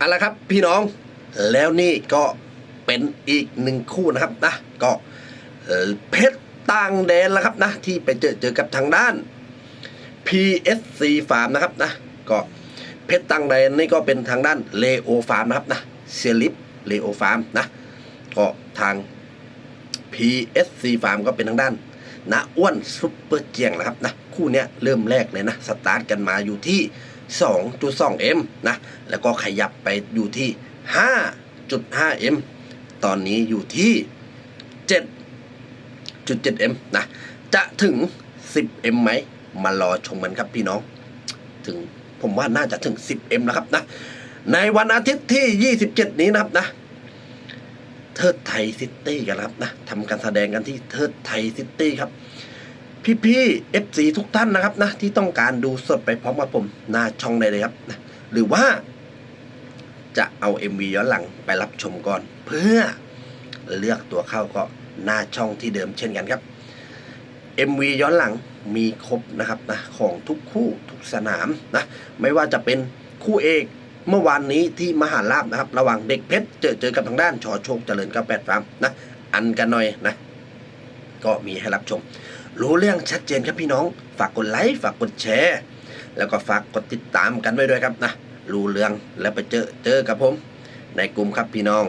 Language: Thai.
เอาละครับพี่น้องแล้วนี่ก็เป็นอีกหนึ่งคู่นะครับนะก็เพชรต่างแดนแล้วครับนะที่ไปเจอเจอกับทางด้าน PSC Farm นะครับนะก็เพชรต่างแดนนี่ก็เป็นทางด้านเลโอฟาร์มนะครับนะเซลิปเลโอฟาร์มนะก็ทาง PSC Farm ก็เป็นทางด้านนาอ้วนซุปเปอร์เจียงนะครับนะคู่เนี้ยเริ่มแรกเลยนะสตาร์ทกันมาอยู่ที่ 2.2M นะ แล้วก็ขยับไปอยู่ที่ 5.5M ตอนนี้อยู่ที่ 7.7M นะ จะถึง 10M ไหม มารอชมกันครับพี่น้อง ถึงผมว่าน่าจะถึง 10M แล้วครับนะ ในวันอาทิตย์ที่ 27 นี้นะครับนะ เทิดไทยซิตี้กันครับนะทำการแสดงกันที่เทิดไทยซิตี้ครับ พี่ๆ FC ทุกท่านนะครับนะที่ต้องการดูสดไปพร้อมกับผมหน้าช่องได้เลยครับนะหรือว่าจะเอา MV ย้อนหลังไปรับชมก่อน เพื่อเลือกตัวเข้าก็หน้าช่องที่เดิมเช่นกันครับ MV ย้อนหลังมีครบนะครับนะของทุกคู่ทุกสนามนะไม่ว่าจะเป็นคู่เอกเมื่อวานนี้ที่มหาลาบนะครับ ระหว่างเด็กเพชรเจอเจอกับทางด้านชอโชคเจริญกับแปดฟาร์มนะอันกันหน่อยนะ ก็มีให้รับชม รู้เรื่องชัดเจนครับพี่น้อง ฝากกดไลค์ฝากกดแชร์ แล้วก็ฝากกดติดตามกันไว้ด้วยครับนะรู้เรื่องแล้วไปเจอเจอกับผม ในกลุ่มครับพี่น้อง